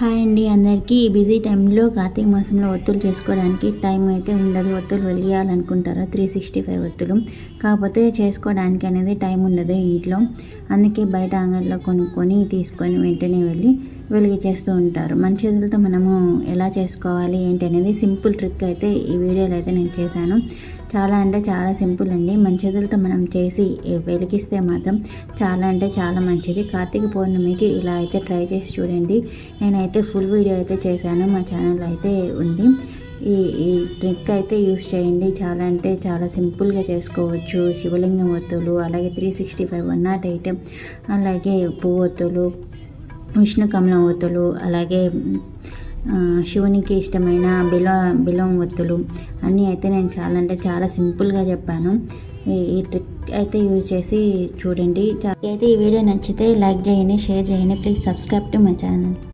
Hi అండి అందరికీ. ఈ బిజీ టైంలో కార్తీక మాసంలో ఒత్తులు చేసుకోవడానికి టైం అయితే ఉండదు. ఒత్తులు వెలియాలనుకుంటారు త్రీ సిక్స్టీ ఫైవ్ ఒత్తులు. కాకపోతే చేసుకోవడానికి అనేది టైం ఉండదు ఇంట్లో. అందుకే బయట అంగడిలో కొనుక్కొని తీసుకొని వెంటనే వెళ్ళి వెలిగించేస్తూ ఉంటారు. మన చేతులతో మనము ఎలా చేసుకోవాలి ఏంటి అనేది సింపుల్ ట్రిక్ అయితే ఈ వీడియోలో అయితే నేను చేశాను. చాలా అంటే చాలా సింపుల్ అండి. మన చేతులతో మనం చేసి వెలిగిస్తే మాత్రం చాలా అంటే చాలా మంచిది. కార్తీక పౌర్ణమికి ఇలా అయితే ట్రై చేసి చూడండి. నేనైతే ఫుల్ వీడియో అయితే చేశాను. మా ఛానల్ అయితే ఉంది. ఈ ఈ ట్రిక్ అయితే యూస్ చేయండి. చాలా అంటే చాలా సింపుల్గా చేసుకోవచ్చు. శివలింగం ఒత్తులు అలాగే three sixty five one naught eight అలాగే పువ్వు ఒత్తులు విష్ణు కమలం ఒత్తులు అలాగే శివునికి ఇష్టమైన బిలో బిలం ఒత్తులు అన్నీ అయితే నేను చాలా అంటే చాలా సింపుల్గా చెప్పాను. ఈ ట్రిక్ అయితే యూజ్ చేసి చూడండి. అయితే ఈ వీడియో నచ్చితే లైక్ చేయండి షేర్ చేయండి. Please subscribe to my channel.